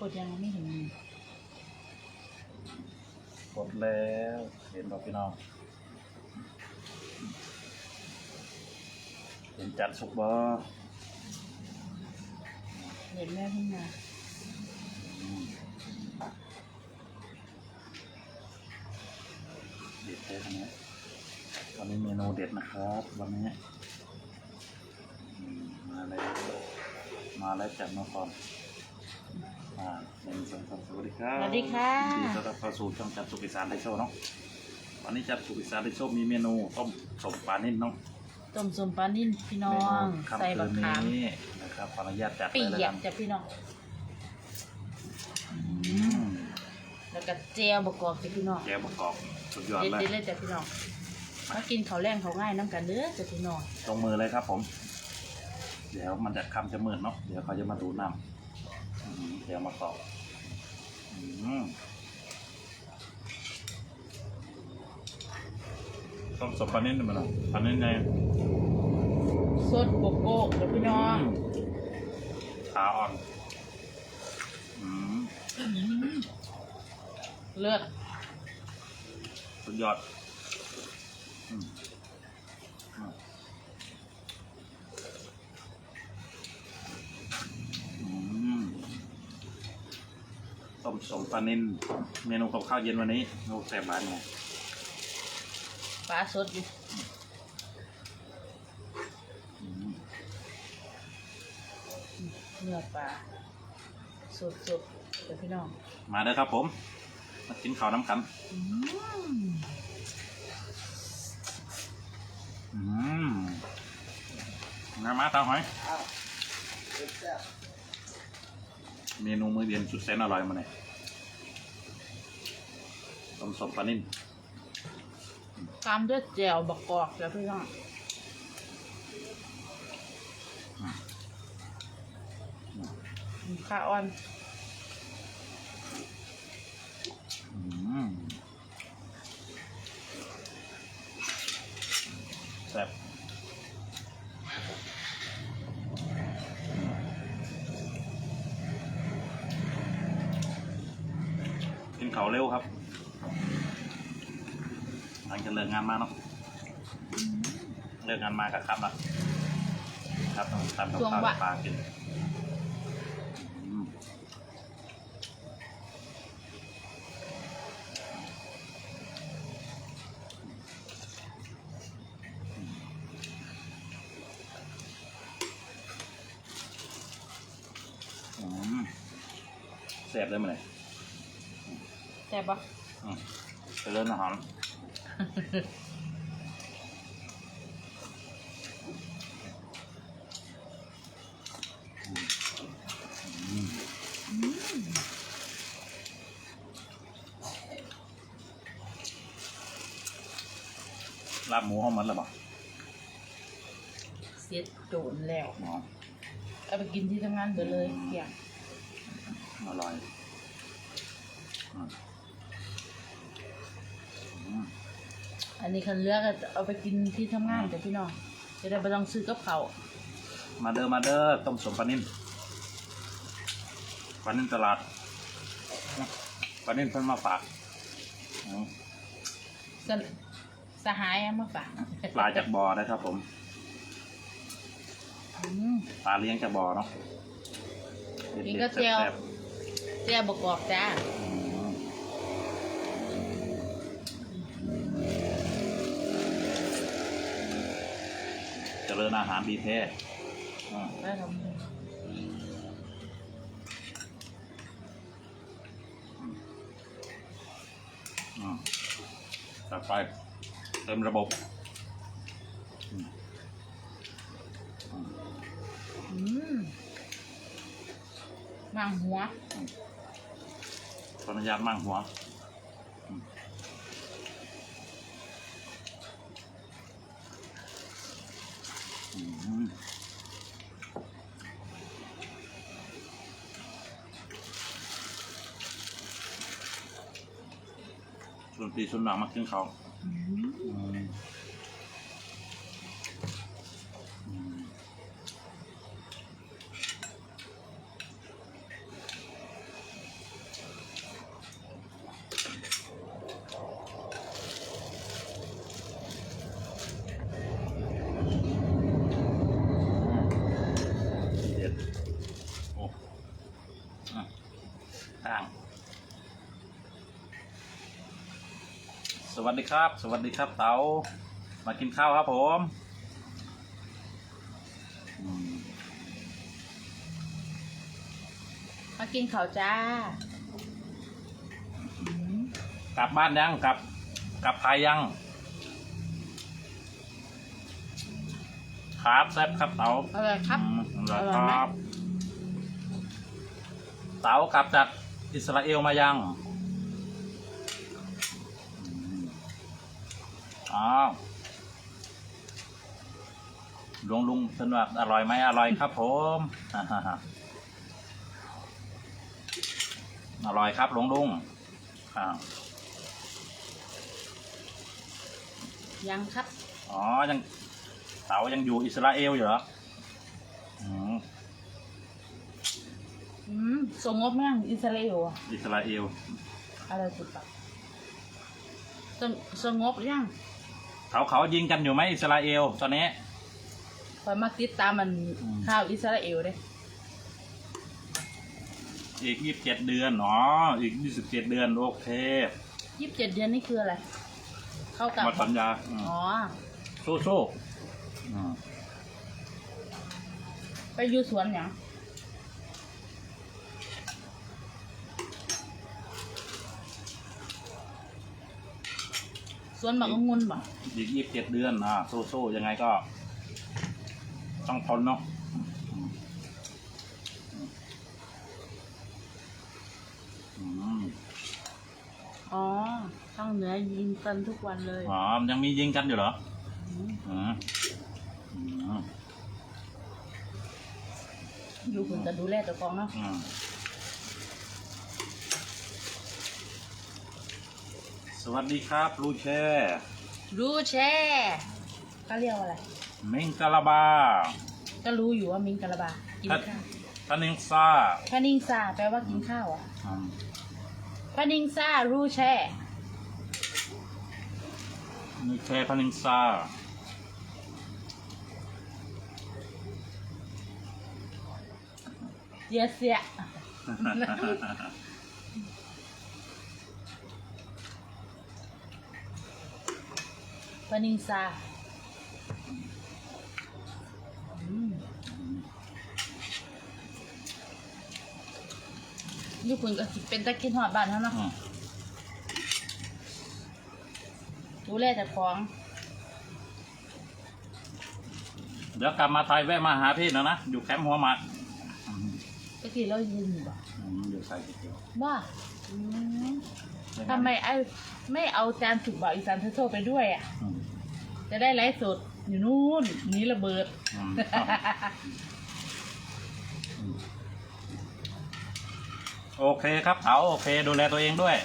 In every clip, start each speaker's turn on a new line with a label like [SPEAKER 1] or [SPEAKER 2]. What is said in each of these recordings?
[SPEAKER 1] กดยังไม่เห็นมี
[SPEAKER 2] กดแล้วเห็นบอกพี่น้องเห็นจัดสุกบ่
[SPEAKER 1] เห็นแม่เพิ่งมา
[SPEAKER 2] อืมเด็ดเลยทีนี้วันนี้เมนูเด็ดนะครับ วันนี้อืมมาแล้วมาแล้วจัดมาก่อน อ่าหนึ่งสองสามสวัสดีครับ
[SPEAKER 1] สวัสดีค่ะ
[SPEAKER 2] ยินดีต้อนรับเข้าสู่ช่องจัดสุขอีสานไทยโชว์เนาะวันนี้จัดสุขอีสานไทยโชว์มีเมนูต้มสมปลานิ่นเนาะ
[SPEAKER 1] ต้มสมปลานิ่นพี่น้อง
[SPEAKER 2] เมนูค่ำ
[SPEAKER 1] ใส่บัก
[SPEAKER 2] คืน
[SPEAKER 1] ขาม
[SPEAKER 2] นี้นะครับขออนุญาตจัด
[SPEAKER 1] ปี
[SPEAKER 2] เลยแล้ว
[SPEAKER 1] เยีย
[SPEAKER 2] กับน
[SPEAKER 1] จ้ะพี่น้อง
[SPEAKER 2] อืม
[SPEAKER 1] แล้วก็เจียวบกกอกจ้ะพี่น้อง
[SPEAKER 2] แกงประกอบสุดยอด
[SPEAKER 1] เด็ด
[SPEAKER 2] เลย
[SPEAKER 1] ๆเลยจ้ะพี่น้องมากินข้าวแรงข้าวง่ายน้ำกันเด้อจ้ะพี่น้อง
[SPEAKER 2] ตรงมือเลยครับผม เดี๋ยวมันจะคำจะมืดเนาะเดี๋ยวเขาจะมาดูน้ำอืม เดี๋ยวมาตอบอืมต้มสมปลานิ่นมันเนาะปลานิ่นไง
[SPEAKER 1] สดโกโก้จ้ะพี่น้อง
[SPEAKER 2] ขาอ่อนอืม
[SPEAKER 1] เลือด
[SPEAKER 2] สุดยอดอืมอืมอืม ต้มสมปลานินเมนูกับข้าวเย็นวันนี้โอ้แซ่บบ้านไง
[SPEAKER 1] ปลาสดอยู่
[SPEAKER 2] อืม
[SPEAKER 1] เนื้อปลาสดสดๆจ้ะพี่น้อง
[SPEAKER 2] มาเด้อครับผม มากินข้าวน้ำกัน
[SPEAKER 1] อืม
[SPEAKER 2] อืมมามาตาหอย เมนูมื้อเย็นสุดแสนอร่อยมาเลยต้มสมปลานิ่ม
[SPEAKER 1] ตามด้วยแจ่วบักกอกจ้ะพี่น้องข้าวอ่อน
[SPEAKER 2] อืมแซ่บกิน เขาวเร็วครับ หลังจากเลิกงานมาเนาะเลิกงานมากับครับนะครับต้องทำกับข้าวกับปลากินอืมอืมแซ่บเลยมั้ยเนี่ย
[SPEAKER 1] แซ่บปะ
[SPEAKER 2] อืมไปเล่นอาหารอืมลาบหมูห้องมันหรือเปล่า
[SPEAKER 1] เสียโดนแล้ว
[SPEAKER 2] เนาะ
[SPEAKER 1] เอาไปกินที่ทำงานไปเลยเกี่ยง
[SPEAKER 2] อร่อยอืมอืม
[SPEAKER 1] อันนี้คันเลือกก็เอาไปกินที่ทำงานแต่พี่น้องจะได้ไม่ต้องซื้อกับเขาว
[SPEAKER 2] มาเด้อมาเด้อต้มสมปลานิ่นปลานิ่นตลาดปลานิ่นเพิ่นมาฝากอืม
[SPEAKER 1] สนสหายเอามาฝาก
[SPEAKER 2] ปลาจากบ่อนะครับผม
[SPEAKER 1] อืม
[SPEAKER 2] ปลาเลี้ยงจากบ่อเนาะ
[SPEAKER 1] กินก็เจียว
[SPEAKER 2] แซ่บ
[SPEAKER 1] เจียวบกกอกจ้า
[SPEAKER 2] ๆอืมเจริญ อาหารดีแท้อืม
[SPEAKER 1] แล้วท
[SPEAKER 2] อืมจัดไป เต็มระบบมอืมำ
[SPEAKER 1] อืมมังหัว
[SPEAKER 2] ขออนุญาตมั่งหัว ส่วนปีส่วนหนังมากินเขาว
[SPEAKER 1] อืม
[SPEAKER 2] อืมอืม ข้างส วัสดีครับ สวัสดีครับเต๋ามากินข้าวครับผมอืม
[SPEAKER 1] มากินข้าวจ้าอืม
[SPEAKER 2] กลับบ้านยังกลับกลับไทยยัง ครับแซ่บครับเต๋า
[SPEAKER 1] อร่อยครับ
[SPEAKER 2] อืมอร่อย
[SPEAKER 1] อร่อย
[SPEAKER 2] ค
[SPEAKER 1] ไหม
[SPEAKER 2] รับ เต๋ากลับจากอิสราเอลมายังอืม อ้าวลุงลุงเป็นว่าอร่อยไหมอร่อยครับผมอ่าฮะฮะอร่อยครับลุงลุงอ่า
[SPEAKER 1] ยังครับ
[SPEAKER 2] อ๋อ ยังเต๋ายังอยู่อิสราเอลอยู่เหรอ อืม
[SPEAKER 1] อืมสงบมั้งอิสราเอลอะ
[SPEAKER 2] อิสราเอล
[SPEAKER 1] อะไรสุดปะสงสงบยัง
[SPEAKER 2] เขาเขายิงกันอยู่ไหมอิสราเอลตอนนี้
[SPEAKER 1] คอยมาติดตามมัน
[SPEAKER 2] อืม
[SPEAKER 1] ข่าวอิสราเอลเด้
[SPEAKER 2] อีกยี่สิบเจ็ดเดือนอ๋ออีกยี่สิบเจ็ดเดือนโอเค
[SPEAKER 1] ยี่สิบเจ็ดเดือนนี่คืออะไร เข้ากับ
[SPEAKER 2] หมดสัญญาอืม
[SPEAKER 1] อ๋อ
[SPEAKER 2] สู้สู้อืม
[SPEAKER 1] ไปอยู่สวนหยัง สวนหมักองุ่นบ่
[SPEAKER 2] อีกยี่สิบเจ็ดเดือนอ่าสู้สู้ยังไงก็ ต้องทนเนาะอืมอืม
[SPEAKER 1] อ๋อทางเหนือยิงกันทุกวันเลย
[SPEAKER 2] อ๋อยังมียิงกันอยู่เหรอ
[SPEAKER 1] ม
[SPEAKER 2] อืมอืม
[SPEAKER 1] อยู่คุณจะดูแลตัวกองเนาะ
[SPEAKER 2] อืมส วัสดีครับลูเช่
[SPEAKER 1] รู้แช่เขาเรียกว่าอะไร
[SPEAKER 2] มิงกะลาบา
[SPEAKER 1] ก็รู้อยู่ว่ามิงกะลาบา กิน
[SPEAKER 2] ครับ
[SPEAKER 1] ข้าว
[SPEAKER 2] ทานิงซา
[SPEAKER 1] พานิงซาแปลว่ากินข้าวอะ
[SPEAKER 2] อืม
[SPEAKER 1] พานิงซารู้แช่
[SPEAKER 2] มีแค่พานิงซา
[SPEAKER 1] เสียเสีย พานิงซาอืมญี่ปุ่นก็สิเป็นตะกินหอดบ้านเขาเนาะ
[SPEAKER 2] อืม
[SPEAKER 1] ดูแลแต่ของ
[SPEAKER 2] เดี๋ยวกลับมาไทยแวะมาหาพี่หนะนะ อยู่แคมป์หัวหมากอืม
[SPEAKER 1] ตะกี้เรายืนอยู่บ่
[SPEAKER 2] อืมอยู่ใส่เดียว
[SPEAKER 1] ว่าอืม
[SPEAKER 2] ๆ
[SPEAKER 1] ทำไมไอ้ไม่เอาจานถูกบ่าวอีสานเทโซไปด้วยอะ
[SPEAKER 2] อืม
[SPEAKER 1] จะได้ไลฟ์สดอยู่นู่นหนี้ระเบิด
[SPEAKER 2] อืมโอเคครับเอาโอเค ดูแลตัวเองด้วย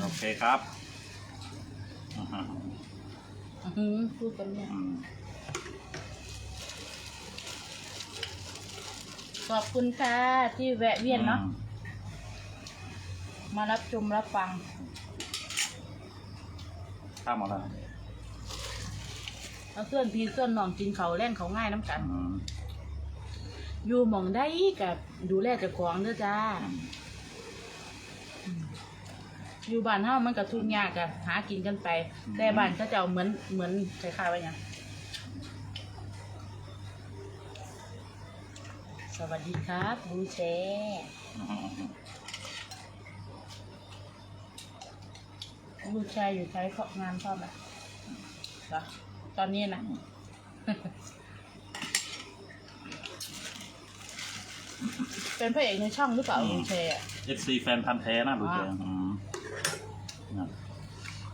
[SPEAKER 2] โอเคครับอืม
[SPEAKER 1] อื้อหือพูดกันเนี่ย
[SPEAKER 2] อืม
[SPEAKER 1] ขอบคุณค่ะที่แวะเวียนเนาะ
[SPEAKER 2] อืม
[SPEAKER 1] มารับชมรับฟัง
[SPEAKER 2] ข้ามหมดแล้ว
[SPEAKER 1] เอาเพื่อนพี่เพื่อนน้องกินเขาวแล่นเขาวง่ายน้ำกัน
[SPEAKER 2] อืม
[SPEAKER 1] อยู่หมองได้กับดูแลเจ้าของเด้อจ้า อยู่บ้านเฮามันก็ทุกข์ยากอะหากินกันไป แต่บ้านเขาเจ้าเหมือนเหมือนคล้ายๆว่าหยังสวัสดีครับบูเช
[SPEAKER 2] อืม
[SPEAKER 1] ลูกชายอยู่ใช้งานพ่อไหมเหรอตอนนี้นะเป็นพระเอกในช่องหรือเปล่าลูกชายอะ
[SPEAKER 2] เอฟซีแฟนพันธ์แท้นะลูเช
[SPEAKER 1] อ่า
[SPEAKER 2] อืมนะ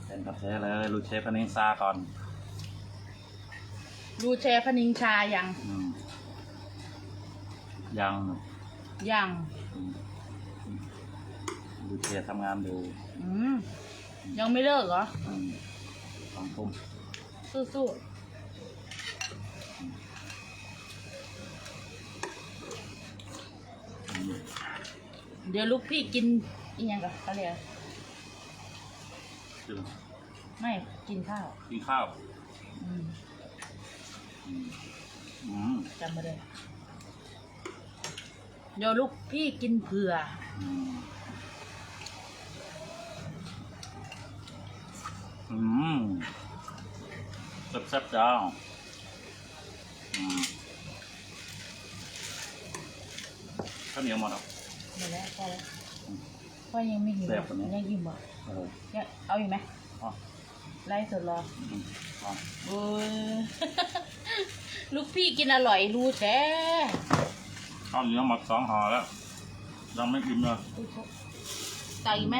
[SPEAKER 2] แฟนพันธ์แท้เลยลูเชพนิงซาก่อน
[SPEAKER 1] ลูกชายพนิงชายัง
[SPEAKER 2] อืมยัง
[SPEAKER 1] ยัง
[SPEAKER 2] อืมลูเชทำงานอยู่
[SPEAKER 1] อืม ยังไม่เลิกเหรอ
[SPEAKER 2] อืมสองทุ่ม
[SPEAKER 1] สู้ๆ
[SPEAKER 2] อืม
[SPEAKER 1] เดี๋ยวลูกพี่กินอีกอย่างกับเขาเรียกอะไร
[SPEAKER 2] คือ
[SPEAKER 1] ไม่กินข้าว
[SPEAKER 2] กินข้าว
[SPEAKER 1] อืม
[SPEAKER 2] อืมอืม
[SPEAKER 1] จำมาเลยเดี๋ยวลูกพี่กินเผื่อ
[SPEAKER 2] อืม อืมแซ่บๆจ้าอืมข้าวเหนียวหมดแล้ว
[SPEAKER 1] หมดแล้วพอแล้วพ่อยังไม่หิว
[SPEAKER 2] แซ่บกว่านี้
[SPEAKER 1] ยังอิ่มอะ
[SPEAKER 2] เออ
[SPEAKER 1] ยังเอาอีกไหม
[SPEAKER 2] อ๋อ
[SPEAKER 1] ไล่สดรอ
[SPEAKER 2] อืมอ๋อ
[SPEAKER 1] เออลูกพี่กินอร่อยรู้แต่
[SPEAKER 2] ข้าวเหนียวหมดสองห่อแล้วยังไม่อิ่มเลย
[SPEAKER 1] อุ๊ยตักอีกไหม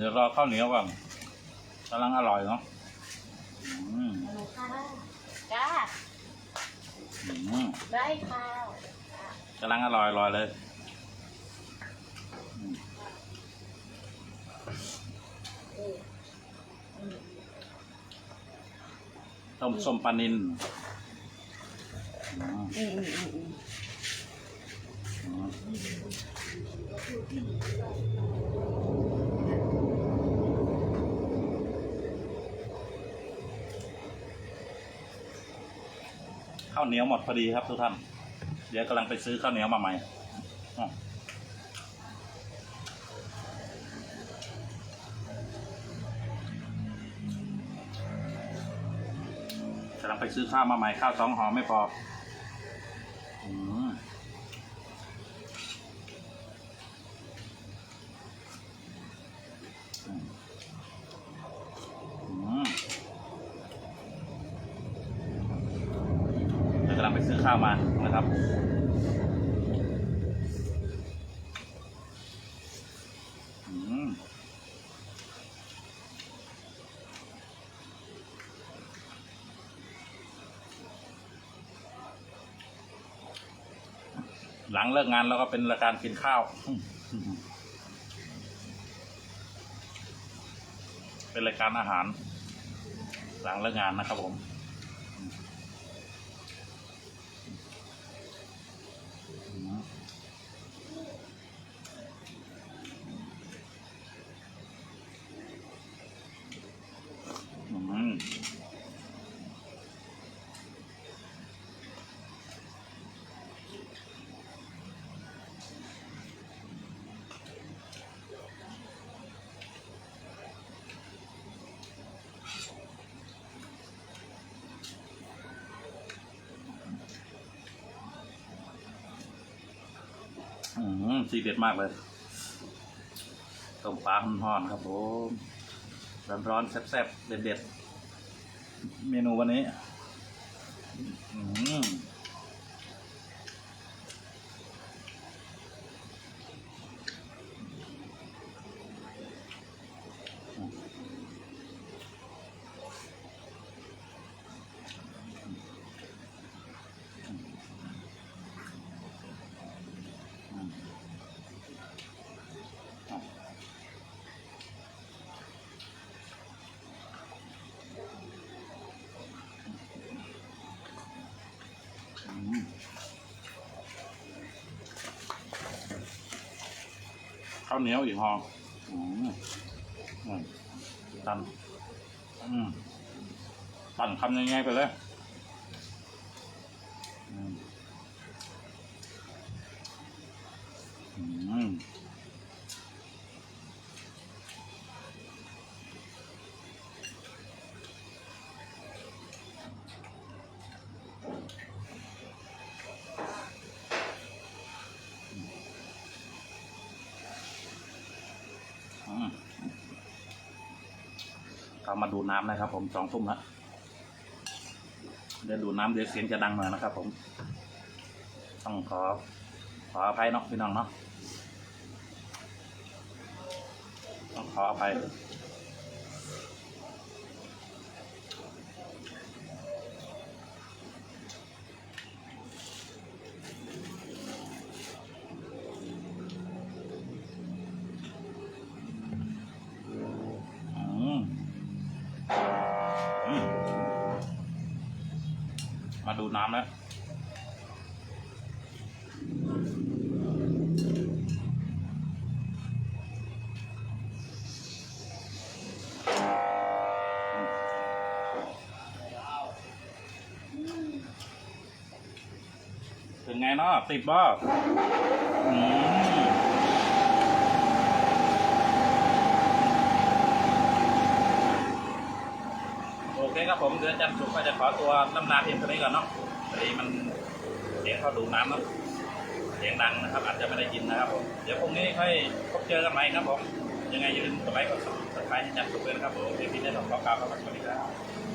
[SPEAKER 2] เดี๋ยวรอข้าวเหนียวก่อนกำลังอร่อยเนาะอืม
[SPEAKER 1] ฮัลโหลค่ะจ้า
[SPEAKER 2] อืม
[SPEAKER 1] ได้ค่ะ
[SPEAKER 2] กำลังอร่อยอร่อยเลยอืมต้มส้มปลานินอืม
[SPEAKER 1] อืมอืมอืมอืม
[SPEAKER 2] อืม ข้าวเหนียวหมดพอดีครับทุกท่าน เดี๋ยวกำลังไปซื้อข้าวเหนียวมาใหม่กำลังไปซื้อข้าวมาใหม่ข้าวสองห่อไม่พอมอืมอืมเดี๋ยวกำลังไปซื้อ ข้าวมานะครับ หลังเลิกงานแล้วก็เป็นรายการกินข้าว เป็นรายการอาหาร หลังเลิกงานนะครับผม อืมอืม สีเด็ดมากเลยต้มปลาห่อนๆครับผมร้อนๆแซ่บๆเด็ดๆ เมนูวันนี้ ข้าวเหนียวอีกห่ออืมอืมตันอืมตันคำยังไงไปเลย ก็มาดูน้ำนะครับ ผมสองทุ่มแล้วเดี๋ยวดูน้ำเดี๋ยวเสียงจะดังหน่อยนะครับ ผม ต้องขอขออภัยเนาะพี่น้องเนาะต้องขออภัย ดน้ำแล้วเป็นไงเนาะติดบ่อืม ครับผมเดือนจันทร์ศุกก็จะขอตัวน้ำลาเพียงเท่านี้ก่อนเนาะพอดีมันเสียงเขาดูดน้ำเนาะเสียงดังนะครับ อาจจะไม่ได้ยินนะครับผมเดี๋ยวพรุ่งนี้ค่อยพบเจอกันใหม่ครับผมยังไงอย่าลืมกดไลค์กดซับสไครต์ให้จันทร์ศุกร์ด้วยนะครับผมเดี๋ยวพี่ได้ต้องขอกล่าวคำสวัสดีครับ